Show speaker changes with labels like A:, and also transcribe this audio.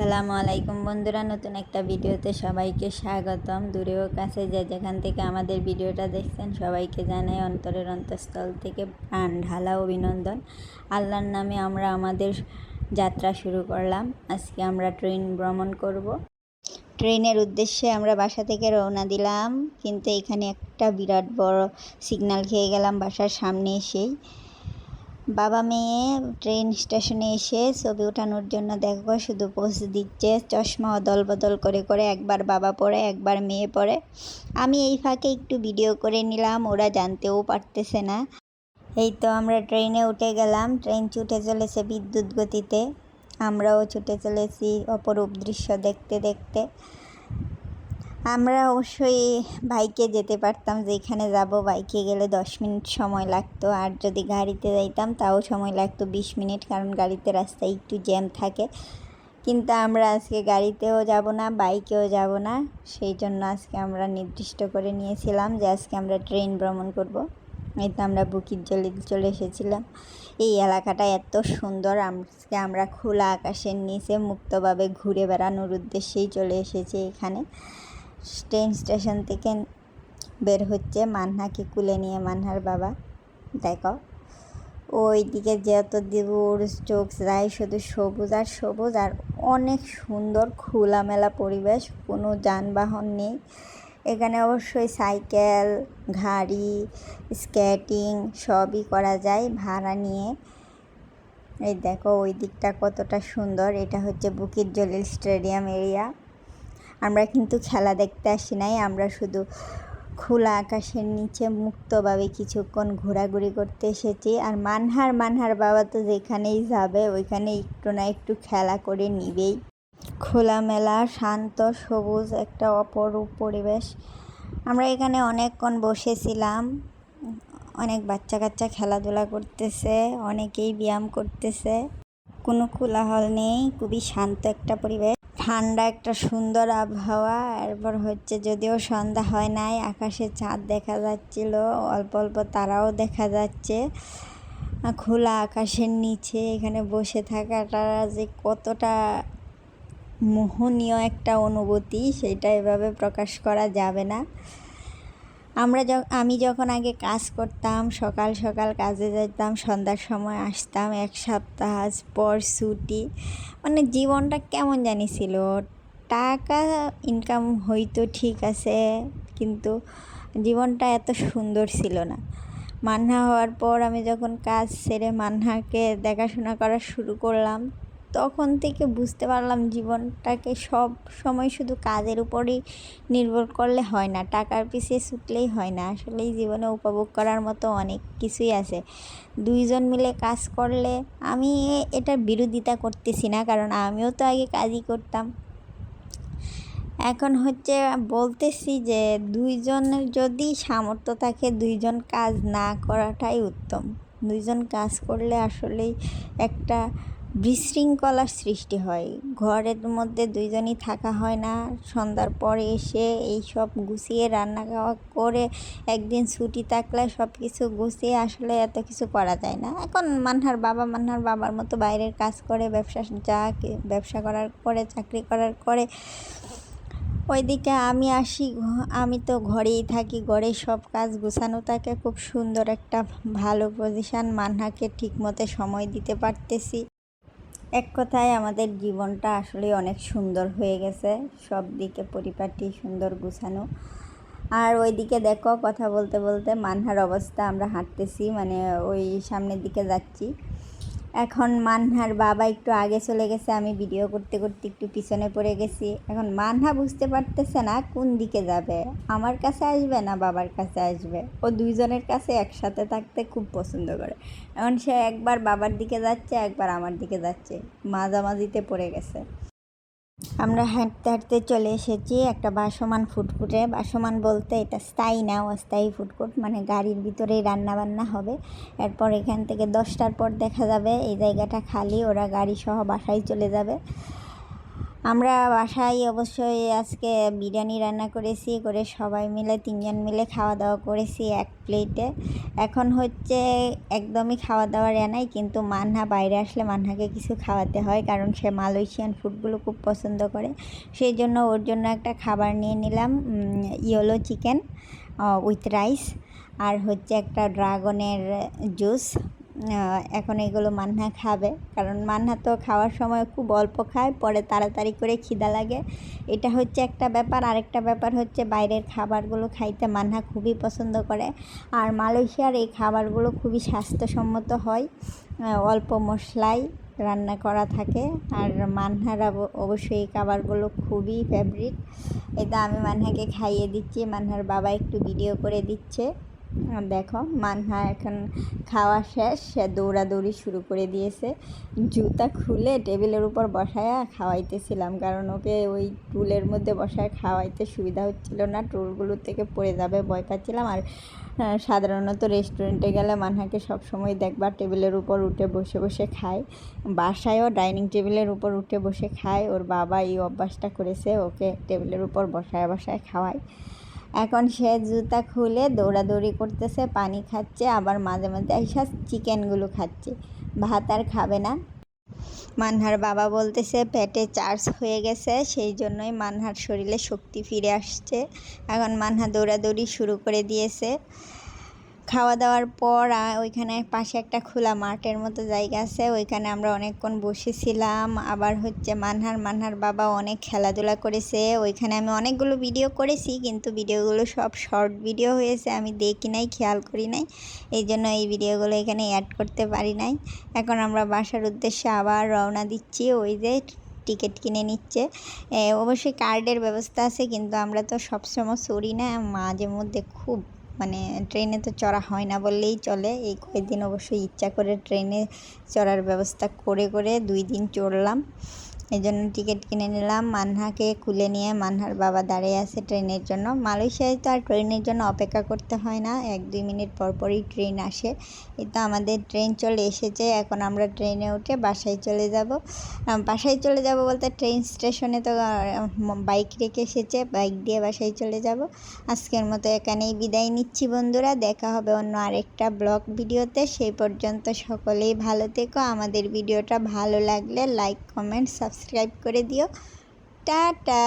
A: আসসালামু আলাইকুম বন্ধুরা, নতুন একটা ভিডিওতে সবাইকে স্বাগতম। দূরেও কাছে যে যেখান থেকে আমাদের ভিডিওটা দেখছেন, সবাইকে জানাই অন্তরের অন্তঃস্থল থেকে প্রাণ ঢালা অভিনন্দন। আল্লাহর নামে আমরা আমাদের যাত্রা শুরু করলাম। আজকে আমরা ট্রেন ভ্রমণ করব। ট্রেনের উদ্দেশ্যে আমরা বাসা থেকে রওনা দিলাম, কিন্তু এখানে একটা বিরাট বড় সিগন্যাল খেয়ে গেলাম বাসার সামনে এসেই। বাবা মেয়ে ট্রেন স্টেশনে এসে ছবি ওঠানোর জন্য দেখো শুধু পোজ দিচ্ছে, চশমা অদল বদল করে করে একবার বাবা পড়ে, একবার মেয়ে পড়ে। আমি এই ফাঁকে একটু ভিডিও করে নিলাম, ওরা জানতেও পারতেছে না। এই তো আমরা ট্রেনে উঠে গেলাম ট্রেন ছুটে চলেছে বিদ্যুৎ গতিতে। আমরাও ছুটে চলেছি অপরূপ দৃশ্য দেখতে দেখতে। আমরা অবশ্যই বাইকে যেতে পারতাম, যেখানে যাব। বাইকে গেলে দশ মিনিট সময় লাগতো। আর যদি গাড়িতে যাইতাম, তাও সময় লাগতো বিশ মিনিট, কারণ গাড়িতে রাস্তায় একটু জ্যাম থাকে। কিন্তু আমরা আজকে গাড়িতেও যাব না, বাইকেও যাব না। সেই জন্য আজকে আমরা নির্দিষ্ট করে নিয়েছিলাম যে আজকে আমরা ট্রেন ভ্রমণ করব। এই তো আমরা বুকির জলে চলে এসেছিলাম। এই এলাকাটা এত সুন্দর, আজকে আমরা খোলা আকাশের নিচে মুক্তভাবে ঘুরে বেড়ানোর উদ্দেশ্যেই চলে এসেছি এখানে। ট্রেন স্টেশন থেকে বের হচ্ছে মান্নাকে কুলে নিয়ে, মান্নার বাবা। দেখো ওই দিকে যত দূর চোখ যায়, শুধু সবুজ আর সবুজ, আর অনেক সুন্দর খোলামেলা পরিবেশ, কোনো যানবাহন নেই। এখানে অবশ্যই সাইকেল, গাড়ি, স্কেটিং সবই করা যায় ভাড়া নিয়ে। এই দেখো, ওই দিকটা কতটা সুন্দর, এটা হচ্ছে বুকির জলিল স্টেডিয়াম এরিয়া। আমরা কিন্তু খেলা দেখতে আসি নাই, আমরা শুধু খোলা আকাশের নিচে মুক্তভাবে কিছুক্ষণ ঘোরাঘুরি করতে এসেছি। আর মানহার মানহার বাবা তো যেখানেই যাবে, ওইখানে একটু না একটু খেলা করে নিবেই। খোলামেলা, শান্ত, সবুজ একটা অপরূপ পরিবেশ। আমরা এখানে অনেকক্ষণ বসেছিলাম। অনেক বাচ্চা কাচ্চা খেলাধুলা করতেছে, অনেকেই ব্যায়াম করতেছে। কোনো কোলাহল নেই, খুবই শান্ত একটা পরিবেশ। ঠান্ডা একটা সুন্দর আবহাওয়া, এরপর হচ্ছে যদিও সন্ধ্যা হয় নাই, আকাশে চাঁদ দেখা যাচ্ছিল, অল্প অল্প তারাও দেখা যাচ্ছে। খোলা আকাশের নিচে এখানে বসে থাকাটা যে কতটা মোহনীয় একটা অনুভূতি, সেটা এভাবে প্রকাশ করা যাবে না। আমরা আমি যখন আগে কাজ করতাম, সকাল সকাল কাজে যেতাম সন্ধ্যার সময় আসতাম, এক সপ্তাহ পর ছুটি মানে জীবনটা কেমন জানি ছিল। টাকা ইনকাম হইতো ঠিক আছে, কিন্তু জীবনটা এত সুন্দর ছিল না। মান্না হওয়ার পর আমি যখন কাজ সেরে মান্নাকে দেখাশোনা করা শুরু করলাম তখন থেকে বুঝতে পারলাম জীবনটাকে সব সময় শুধু কাজের উপরেই নির্ভর করলে হয় না, টাকার পিছিয়ে ছুটলেই হয় না। আসলে জীবনে উপভোগ করার মতো অনেক কিছুই আছে। দুইজন মিলে কাজ করলে আমি এটার বিরোধিতা করতেছি না, কারণ আমিও তো আগে কাজই করতাম। এখন হচ্ছে বলতেছি যে দুইজনের যদি সামর্থ্য থাকে দুইজন কাজ না করাটাই উত্তম। দুইজন কাজ করলে আসলেই একটা বিশৃঙ্খলার সৃষ্টি হয়। ঘরের মধ্যে দুইজনই থাকা হয় না। সন্ধ্যার পরে এসে এই সব গুছিয়ে রান্না খাওয়া করে একদিন ছুটি থাকলে সব কিছু গুছিয়ে আসলে এত কিছু করা যায় না। এখন মানহার বাবা মানহার বাবার মতো বাইরের কাজ করে, ব্যবসা যা ব্যবসা করার করে, চাকরি করার করে। ওইদিকে আমি আসি, আমি তো ঘরেই থাকি, ঘরে সব কাজ গুছানো থাকে। খুব সুন্দর একটা ভালো পজিশান মান্নাকে ঠিকমতো সময় দিতে পারতেছি। এক কথায় আমাদের জীবনটা আসলে অনেক সুন্দর হয়ে গেছে। সব দিকে পরিপাটি, সুন্দর গুছানো। আর ওই দিকে দেখো, কথা বলতে বলতে মানহার অবস্থা, আমরা হাঁটতেছি মানে ওই সামনের দিকে যাচ্ছি। এখন মানহার বাবা একটু আগে চলে গেছে, আমি ভিডিও করতে করতে একটু পিছনে পড়ে গেছি। এখন মানহা বুঝতে পারতেছে না কোন দিকে যাবে। আমার কাছে আসবে না বাবার কাছে আসবে। ও দুইজনের কাছে একসাথে থাকতে খুব পছন্দ করে। এখন সে একবার বাবার দিকে যাচ্ছে, একবার আমার দিকে যাচ্ছে। মাঝামাঝিতে পড়ে গেছে। আমরা হাঁটতে হাঁটতে চলে এসেছি একটা বাসমান ফুটফুটে। বাসমান বলতে এটা স্থায়ী না, অস্থায়ী ফুটফুট মানে গাড়ির ভিতরেই রান্না বান্না হবে। এরপর এখান থেকে দশটার পর দেখা যাবে এই জায়গাটা খালি, ওরা গাড়ি সহ বাসায় চলে যাবে। আমরা বাসায় অবশ্যই আজকে বিরিয়ানি রান্না করেছি, করে সবাই মিলে, তিনজন মিলে খাওয়া দাওয়া করেছি এক প্লেটে। এখন হচ্ছে একদমই খাওয়া দাওয়ার এনাই কিন্তু মান্না বাইরে আসলে মান্নাকে কিছু খাওয়াতে হয়, কারণ সে মালয়েশিয়ান ফুডগুলো খুব পছন্দ করে। সেই জন্য ওর জন্য একটা খাবার নিয়ে নিলাম ইয়েলো চিকেন উইথ রাইস, আর হচ্ছে একটা ড্রাগনের জুস। এখন এগুলো মান্না খাবে। কারণ মান্না তো খাওয়ার সময় খুব অল্প খায়, পরে তাড়াতাড়ি করে খিদা লাগে। এটা হচ্ছে একটা ব্যাপার। আরেকটা ব্যাপার হচ্ছে বাইরের খাবারগুলো খাইতে মান্না খুবই পছন্দ করে। আর মালয়েশিয়ার এই খাবারগুলো খুবই স্বাস্থ্যসম্মত হয়। অল্প মশলায় রান্না করা থাকে। আর মান্নার অবশ্যই এই খাবারগুলো খুবই ফেভারিট এটা আমি মান্নাকে খাইয়ে দিচ্ছি। মান্নার বাবা একটু ভিডিও করে দিচ্ছে। দেখো মানহা এখন খাওয়া শেষ, সে দৌড়াদৌড়ি শুরু করে দিয়েছে। জুতা খুলে টেবিলের উপর বসায়া খাওয়াইতেছিলাম, কারণ ওকে ওই টুলের মধ্যে বসায় খাওয়াইতে সুবিধা হচ্ছিল না। টুলগুলো থেকে পড়ে যাবে, ভয় পাচ্ছিলাম। আর সাধারণত রেস্টুরেন্টে গেলে মানহাকে সবসময় দেখবা টেবিলের উপর উঠে বসে বসে খায়। বাসায়ও ডাইনিং টেবিলের উপর উঠে বসে খায়। ওর বাবা এই অভ্যাসটা করেছে, ওকে টেবিলের উপর বসায় বসায় খাওয়ায়। এখন সে জুতা খুলে দৌড়াদৌড়ি করতেছে, পানি খাচ্ছে, আবার মাঝে মাঝে আইসা চিকেনগুলো খাচ্ছে। ভাত আর খাবে না। মানহার বাবা বলতেছে, পেটে চার্জ হয়ে গেছে, সেই জন্যই মানহার শরীরে শক্তি ফিরে আসছে। এখন মানহা দৌড়াদৌড়ি শুরু করে দিয়েছে। খাওয়া দাওয়ার পর ওইখানে পাশে একটা খোলা মাঠের মতো জায়গা আছে। ওইখানে আমরা অনেকক্ষণ বসেছিলাম। আবার হচ্ছে মানহার মানহার বাবা অনেক খেলাধুলা করেছে। ওইখানে আমি অনেকগুলো ভিডিও করেছি, কিন্তু ভিডিওগুলো সব শর্ট ভিডিও হয়েছে। আমি দেখি নাই, খেয়াল করি নাই। এই জন্য এই ভিডিওগুলো এখানে অ্যাড করতে পারি নাই। এখন আমরা বাসার উদ্দেশ্যে আবার রওনা দিচ্ছি। ওই যে টিকিট কিনে নিচ্ছে। অবশ্যই কার্ডের ব্যবস্থা আছে, কিন্তু আমরা তো সবসময় চড়ি না। মাঝে মধ্যে খুব মানে ট্রেনে তো চড়া হয় না বললেই চলে। এই কয়েকদিন অবশ্যই ইচ্ছা করে ট্রেনে চড়ার ব্যবস্থা করে করে দুই দিন চড়লাম। এই জন্য টিকিট কিনে নিলাম। মানহাকে খুলে নিয়ে মানহার বাবা দাঁড়িয়ে আছে ট্রেনের জন্য। মালয়েশিয়ায় তো আর ট্রেনের জন্য অপেক্ষা করতে হয় না। এক দুই মিনিট পর পরই ট্রেন আসে। এই তো আমাদের ট্রেন চলে এসেছে। এখন আমরা ট্রেনে উঠে বাসায় চলে যাব। বাসায় চলে যাব বলতে ট্রেন স্টেশনে তো বাইক রেখে এসেছে। বাইক দিয়ে বাসায় চলে যাব। আজকের মতো এখানেই বিদায় নিচ্ছি বন্ধুরা। দেখা হবে অন্য আরেকটা ব্লগ ভিডিওতে। সেই পর্যন্ত সকলেই ভালো থেকো। আমাদের ভিডিওটা ভালো লাগলে লাইক, কমেন্ট, সাবস্ক্রাইব সাবস্ক্রাইব করে দিও। টাটা।